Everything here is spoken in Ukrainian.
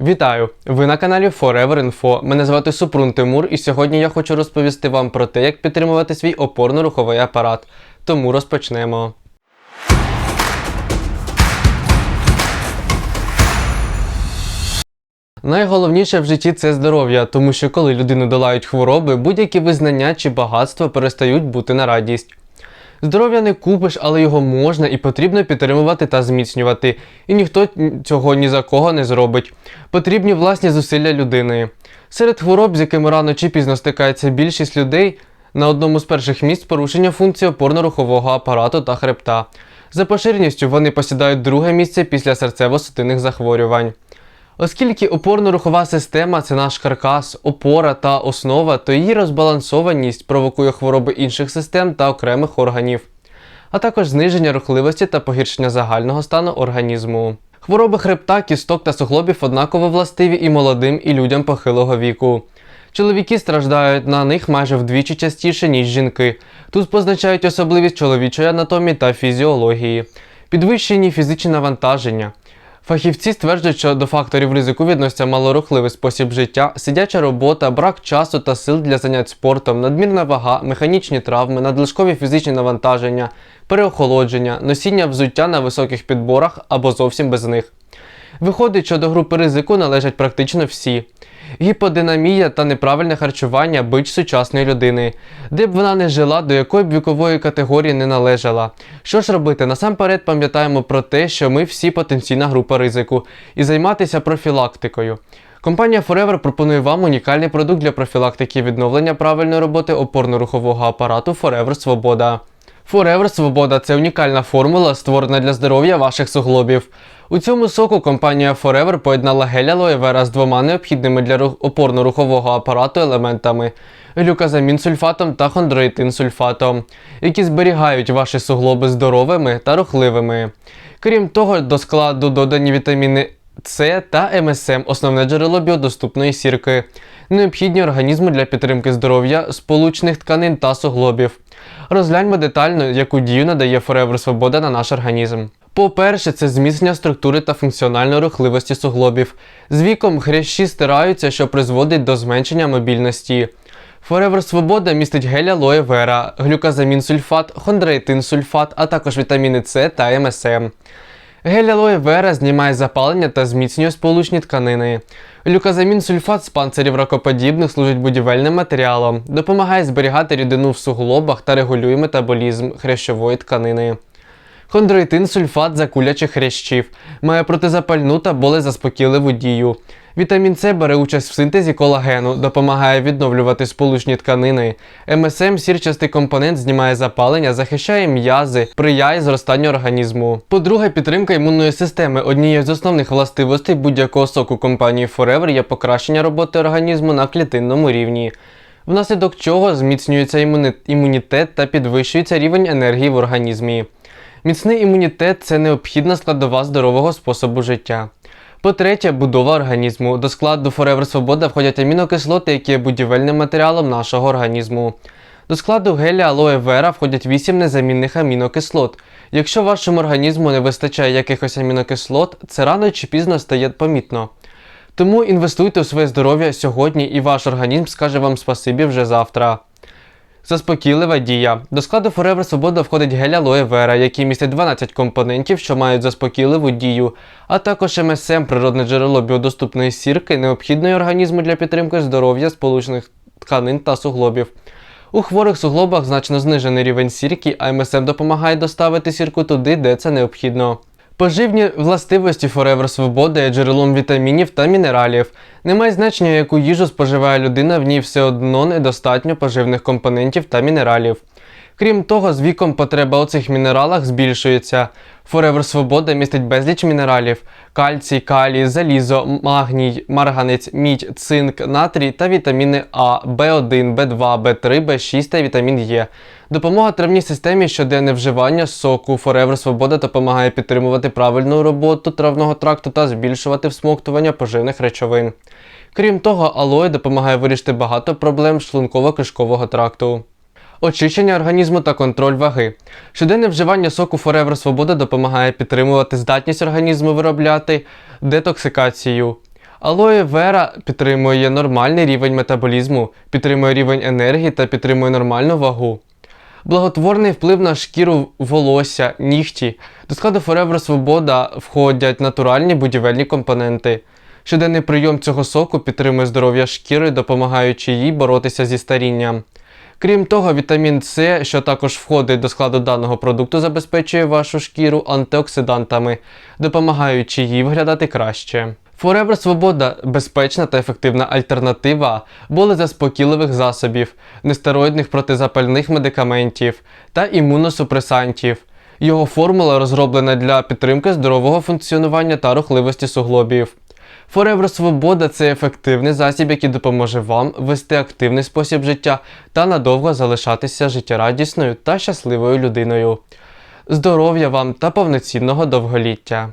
Вітаю! Ви на каналі Forever Info. Мене звати Супрун Тимур, і сьогодні я хочу розповісти вам про те, як підтримувати свій опорно-руховий апарат. Тому розпочнемо. Найголовніше в житті це здоров'я, тому що коли людину долають хвороби, будь-які визнання чи багатство перестають бути на радість. Здоров'я не купиш, але його можна і потрібно підтримувати та зміцнювати. І ніхто цього ні за кого не зробить. Потрібні власні зусилля людини. Серед хвороб, з якими рано чи пізно стикається більшість людей, на одному з перших місць порушення функції опорно-рухового апарату та хребта. За поширеністю вони посідають друге місце після серцево-судинних захворювань. Оскільки опорно-рухова система це наш каркас, опора та основа, то її розбалансованість провокує хвороби інших систем та окремих органів, а також зниження рухливості та погіршення загального стану організму. Хвороби хребта, кісток та суглобів однаково властиві і молодим, і людям похилого віку. Чоловіки страждають на них майже вдвічі частіше, ніж жінки. Тут позначають особливість чоловічої анатомії та фізіології, підвищені фізичні навантаження. Фахівці стверджують, що до факторів ризику відносяться малорухливий спосіб життя, сидяча робота, брак часу та сил для занять спортом, надмірна вага, механічні травми, надлишкові фізичні навантаження, переохолодження, носіння взуття на високих підборах або зовсім без них. Виходить, що до групи ризику належать практично всі. Гіподинамія та неправильне харчування бич сучасної людини, де б вона не жила, до якої б вікової категорії не належала. Що ж робити? Насамперед пам'ятаємо про те, що ми всі потенційна група ризику, і займатися профілактикою. Компанія Forever пропонує вам унікальний продукт для профілактики відновлення правильної роботи опорно-рухового апарату Forever Свобода. Forever Свобода це унікальна формула, створена для здоров'я ваших суглобів. У цьому соку компанія Forever поєднала гель алоє вера з двома необхідними для рух- опорно-рухового апарату елементами глюказамін сульфатом та хондроїтин сульфатом, які зберігають ваші суглоби здоровими та рухливими. Крім того, до складу додані вітаміни С та МСМ основне джерело біодоступної сірки, необхідні організму для підтримки здоров'я, сполучних тканин та суглобів. Розгляньмо детально, яку дію надає Forever Свобода на наш організм. По-перше, це зміцнення структури та функціональної рухливості суглобів. З віком хрящі стираються, що призводить до зменшення мобільності. Forever Свобода містить гель алоє вера, глюказамін сульфат, хондроїтин сульфат, а також вітаміни С та МСМ. Гель алоє вера знімає запалення та зміцнює сполучні тканини. Глюказамін сульфат з панцирів ракоподібних служить будівельним матеріалом, допомагає зберігати рідину в суглобах та регулює метаболізм хрящової тканини. Хондроїтин сульфат закулячих хрящів, має протизапальну та болезаспокійливу дію. Вітамін С бере участь в синтезі колагену, допомагає відновлювати сполучні тканини. МСМ сірчастий компонент знімає запалення, захищає м'язи, сприяє зростанню організму. По-друге, підтримка імунної системи. Однією з основних властивостей будь-якого соку компанії Forever є покращення роботи організму на клітинному рівні. Внаслідок чого зміцнюється імунітет та підвищується рівень енергії в організмі. Міцний імунітет це необхідна складова здорового способу життя. По-третє, будова організму. До складу Forever Свобода входять амінокислоти, які є будівельним матеріалом нашого організму. До складу геля алоє вера входять 8 незамінних амінокислот. Якщо вашому організму не вистачає якихось амінокислот, це рано чи пізно стає помітно. Тому інвестуйте у своє здоров'я сьогодні, і ваш організм скаже вам спасибі вже завтра. Заспокійлива дія. До складу Forever Свобода входить гель алоє вера, який містить 12 компонентів, що мають заспокійливу дію, а також МСМ природне джерело біодоступної сірки, необхідної організму для підтримки здоров'я сполучних тканин та суглобів. У хворих суглобах значно знижений рівень сірки, а МСМ допомагає доставити сірку туди, де це необхідно. Поживні властивості Forever Свобода є джерелом вітамінів та мінералів. Немає значення, яку їжу споживає людина, в ній все одно недостатньо поживних компонентів та мінералів. Крім того, з віком потреба у цих мінералах збільшується. Forever Свобода містить безліч мінералів: кальцій, калій, залізо, магній, марганець, мідь, цинк, натрій та вітаміни А, В1, В2, В3, В6 та вітамін Е. Допомога травній системі щоденне вживання соку Forever Свобода допомагає підтримувати правильну роботу травного тракту та збільшувати всмоктування поживних речовин. Крім того, алоє допомагає вирішити багато проблем шлунково-кишкового тракту. Очищення організму та контроль ваги. Щоденне вживання соку Forever Свобода допомагає підтримувати здатність організму виробляти детоксикацію, Алоє Вера підтримує нормальний рівень метаболізму, підтримує рівень енергії та підтримує нормальну вагу. Благотворний вплив на шкіру волосся, нігті. До складу Forever Свобода входять натуральні будівельні компоненти. Щоденний прийом цього соку підтримує здоров'я шкіри, допомагаючи їй боротися зі старінням. Крім того, вітамін С, що також входить до складу даного продукту, забезпечує вашу шкіру антиоксидантами, допомагаючи їй виглядати краще. Forever Свобода безпечна та ефективна альтернатива болезаспокійливих засобів, нестероїдних протизапальних медикаментів та імуносупресантів. Його формула розроблена для підтримки здорового функціонування та рухливості суглобів. Forever Свобода це ефективний засіб, який допоможе вам вести активний спосіб життя та надовго залишатися життєрадісною та щасливою людиною. Здоров'я вам та повноцінного довголіття!